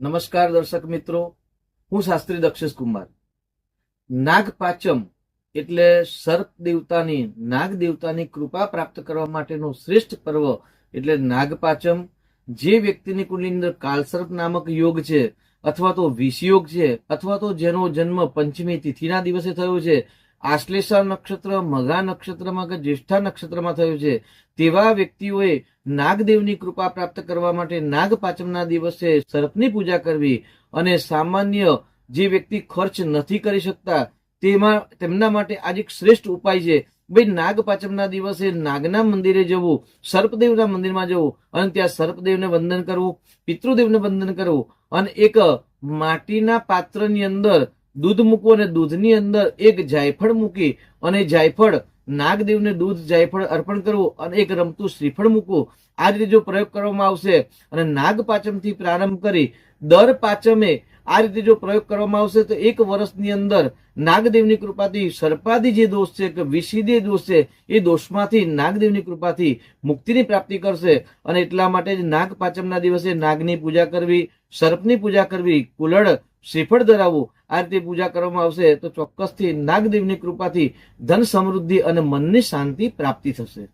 નમસ્કાર દર્શક મિત્રો, હું શાસ્ત્રી દક્ષેશ કુમાર. નાગપાચમ એટલે સર્પ દેવતાની, નાગ દેવતાની કૃપા પ્રાપ્ત કરવા માટેનું શ્રેષ્ઠ પર્વ એટલે નાગપાચમ જે વ્યક્તિની કુંડલી અંદર કાલસર્પ નામક યોગ છે, અથવા તો વિષયોગ છે, અથવા તો જેનો જન્મ પંચમી તિથિના દિવસે થયો છે આશ્લેષા નક્ષત્ર મઘા નક્ષત્રમાં કે જ્યેષ્ઠા નક્ષત્રમાં થયું છે, તેવા વ્યક્તિઓએ નાગદેવની કૃપા પ્રાપ્ત કરવા માટે નાગ પાંચમના દિવસે સર્પની પૂજા કરવી અને સામાન્ય જે વ્યક્તિ ખર્ચ નથી કરી શકતા, તેમાં, તેમના માટે આજે એક શ્રેષ્ઠ ઉપાય છે. ભાઈ, નાગ પાંચમના દિવસે નાગના મંદિરે જવું, સર્પદેવના મંદિરમાં જવું અને ત્યાં સર્પદેવને વંદન કરવું, પિતૃદેવને વંદન કરવું અને એક માટીના પાત્રની અંદર દૂધ મૂકવું અને દૂધની અંદર એક જાયફળ મૂકી અને જાયફળ, નાગદેવને દૂધ જાયફળ અર્પણ કરવું અને એક રમતું શ્રીફળ મૂકવું. આ રીતે જો પ્રયોગ કરવામાં આવશે અને નાગ પાચમથી પ્રારંભ કરી દર પાંચમે આ રીતે જો પ્રયોગ કરવામાં આવશે તો એક વર્ષની અંદર નાગદેવની કૃપાથી સર્પાદી જે દોષ છે કે વિષિદે દોષ છે, એ દોષમાંથી નાગદેવની કૃપાથી મુક્તિની પ્રાપ્તિ કરશે અને એટલા માટે જ નાગ પાચમના દિવસે નાગની પૂજા કરવી, સર્પની પૂજા કરવી કુલડ શ્રીફળ ધરાવવું આ રીતે પૂજા કરવામાં આવશે, તો ચોક્કસથી નાગદેવની કૃપાથી ધન સમૃદ્ધિ અને મનની શાંતિ પ્રાપ્તિ થશે.